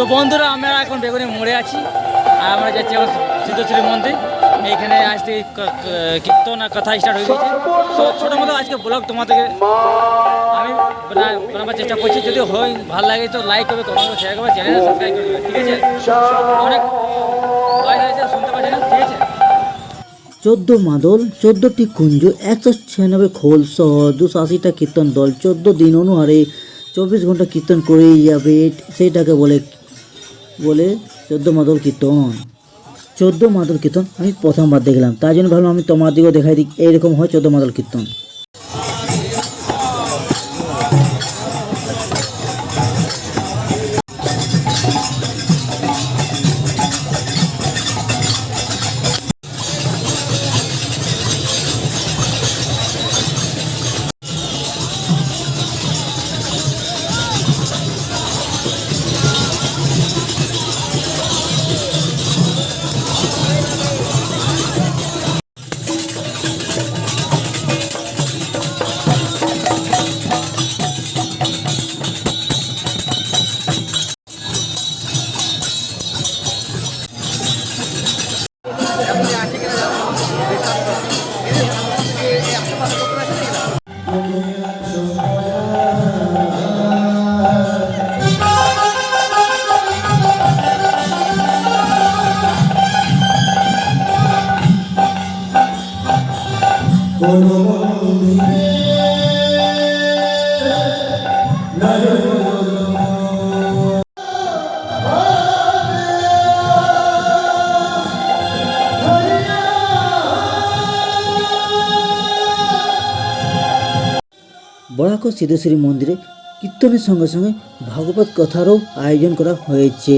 তো বন্ধুরা, আমরা এখন বেগুনি মোড়ে আছি। আর আমরা যাচ্ছি এখন সিদ্ধেশ্বরী মন্দির। এইখানে আজ থেকে কীর্তন আর কথা স্টার্ট হয়ে গেছে। তো ছোটো মতো আজকে ব্লগ তোমাদেরকে আমি বানা- বানাবার চেষ্টা করছি। যদি হয়, ভালো লাগে তো লাইক করবে কমেন্ট করবে শেয়ার করবে চ্যানেলটা সাবস্ক্রাইব করবে, ঠিক আছে? অনেক না, ঠিক আছে? চোদ্দ মাদল, চোদ্দটি কুঞ্জ, একশো ছিয়ানব্বই খোল সহ দুশো আশিটা কীর্তন দল। চোদ্দ দিন অনুহারে চব্বিশ ঘণ্টা কীর্তন করেই যাবে, সেইটাকে বলে বলে চোদ্দ মাদল কীর্তন। চোদ্দ মাদল কীর্তন আমি প্রথমবার দেখলাম। তাই জন্য ভাবলাম আমি তোমার দিকেও দেখাই দিই এইরকম হয় চোদ্দ মাদল কীর্তন। বরাক সিদ্ধেশ্বরী মন্দিরে কীর্তনের সঙ্গে সঙ্গে ভাগবত কথারও আয়োজন করা হয়েছে